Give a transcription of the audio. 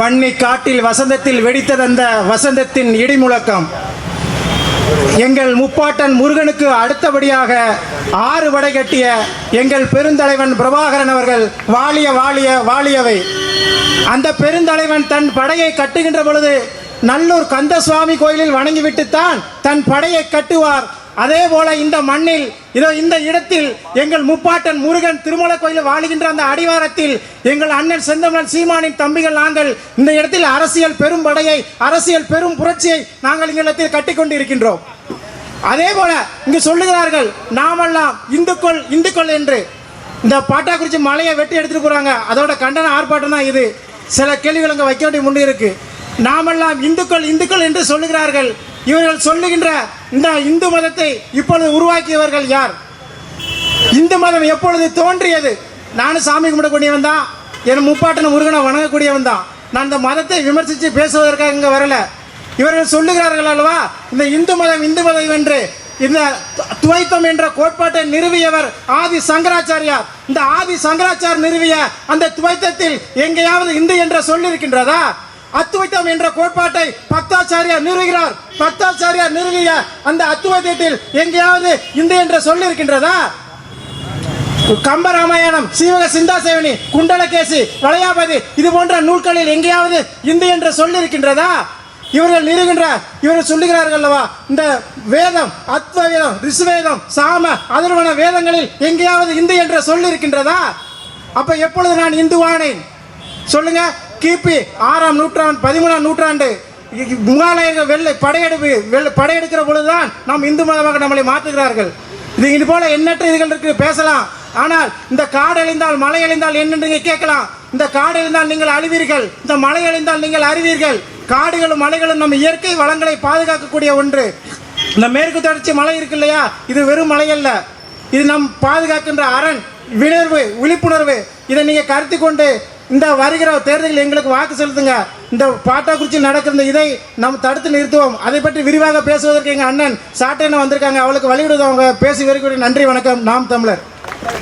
வன்னி காட்டில் வசந்தத்தில் வெடித்ததந்த வசந்தத்தின் இடிமுழக்கம். எங்கள் முப்பாட்டன் முருகனுக்கு அடுத்தபடியாக ஆறு வடை கட்டிய எங்கள் பெருந்தலைவன் பிரபாகரன் அவர்கள் வாழிய வாழிய வாழியவை அந்த பெருந்தலைவன் தன் படையை கட்டுகின்ற பொழுது நல்லூர் கந்தசுவாமி கோயிலில் வணங்கிவிட்டுத்தான் தன் படையை கட்டுவார். அதே போல இந்த மண்ணில் இதோ இந்த இடத்தில் எங்கள் முப்பாட்டன் முருகன் திருமலை கோயில் வாழுகின்ற அந்த அடிவாரத்தில் எங்கள் அண்ணன் செந்தமன் சீமானின் தம்பிகள் நாங்கள் இந்த இடத்தில் அரசியல் பெரும் படையை அரசியல் பெரும் புரட்சியை நாங்கள் இந்த இடத்தில் கட்டிக்கொண்டு இருக்கின்றோம் அதே போல இங்கு சொல்லுகிறார்கள் நாமெல்லாம் இந்துக்கள் இந்துக்கள் என்று. இந்த பாட்டாக்குறிச்சி மலையை வெட்டி எடுத்துட்டு போறாங்க. அதோட கண்டன ஆர்ப்பாட்டம் தான் இது. சில கேள்விகள் அங்கே வைக்க வேண்டிய முன்னே இருக்கு. நாமெல்லாம் இந்துக்கள் இந்துக்கள் என்று சொல்லுகிறார்கள். இவர்கள் சொல்லுகின்ற இந்த இந்து மதத்தை இப்பொழுது உருவாக்கியவர்கள் யார்? இந்து மதம் எப்பொழுது தோன்றியது? நானும் சாமி கும்பிடக்கூடியவன் தான் என் முப்பாட்டன முருகனை வணங்கக்கூடியவன் தான். நான் இந்த மதத்தை விமர்சித்து பேசுவதற்காக இங்கே வரல. இவர்கள் சொல்லுகிறார்கள் அல்லவா இந்த இந்து மதம் இந்து மதம் என்று. இந்த து- துவைத்தம் என்ற கோட்பாட்டை நிறுவியவர் ஆதி சங்கராச்சாரியார். இந்த ஆதி சங்கராச்சார் நிறுவிய அந்த துவைத்தத்தில் எங்கேயாவது இந்து என்ற சொல் இருக்கின்றதா அத்துவைத்தம் என்ற கோட்பாட்டை பக்தாச்சாரியார் நிறுவுகிறார். பக்தாச்சாரியார் நிறுவிய அந்த அத்துவைத்தத்தில் எங்கேயாவது இந்து என்ற சொல் இருக்கின்றதா கம்பராமாயணம் சீவக சிந்தாசேவனி குண்டலகேசி வளையாபதி இது போன்ற நூல்களில் எங்கேயாவது இந்து என்ற சொல் இருக்கின்றதா இவர்கள் நிறுகின்ற இவர்கள் சொல்லுகிறார்கள் அல்லவா? இந்த வேதம் அத்வவேதம் ரிசுவேதம் சாம அதர்வன வேதங்களில் எங்கேயாவது இந்து என்ற சொல் இருக்கின்றதா அப்ப எப்பொழுது நான் இந்துவானேன் சொல்லுங்க கிபி ஆறாம் நூற்றாண்டு பதிமூணாம் நூற்றாண்டு. முகாலயர்கள் வெள்ளை படையெடுப்பு வெள்ளை படையெடுக்கிற பொழுதுதான் நாம் இந்து மதமாக நம்மளை மாற்றுகிறார்கள். இது இது போல எண்ணற்ற இதுகள் இருக்கு பேசலாம். ஆனால் இந்த காடு அழிந்தால் மலை அழிந்தால் என்னென்று கேட்கலாம். இந்த காடு அழிந்தால் நீங்கள் அழிவீர்கள். இந்த மலை அழிந்தால் நீங்கள் அறிவீர்கள் காடுகளும் மலைகளும் நம்ம இயற்கை வளங்களை பாதுகாக்கக்கூடிய ஒன்று. இந்த மேற்கு தொடர்ச்சி மலை இருக்கு இல்லையா? இது வெறும் மலை அல்ல. இது நம் பாதுகாக்கின்ற அரண் விணர்வு விழிப்புணர்வு. இதை நீங்கள் கருத்து கொண்டு இந்த வருகிற தேர்தலில் எங்களுக்கு வாக்கு செலுத்துங்க. இந்த பாட்டாக்குறிச்சி நடக்கிற இந்த இதை நாம் தடுத்து நிறுத்துவோம். அதை பற்றி விரிவாக பேசுவதற்கு எங்கள் அண்ணன் சாட்டையனை வந்திருக்காங்க. அவளுக்கு வழிவிடுவது அவங்க பேசி வரைக்கும் நன்றி வணக்கம். நாம் தமிழர்.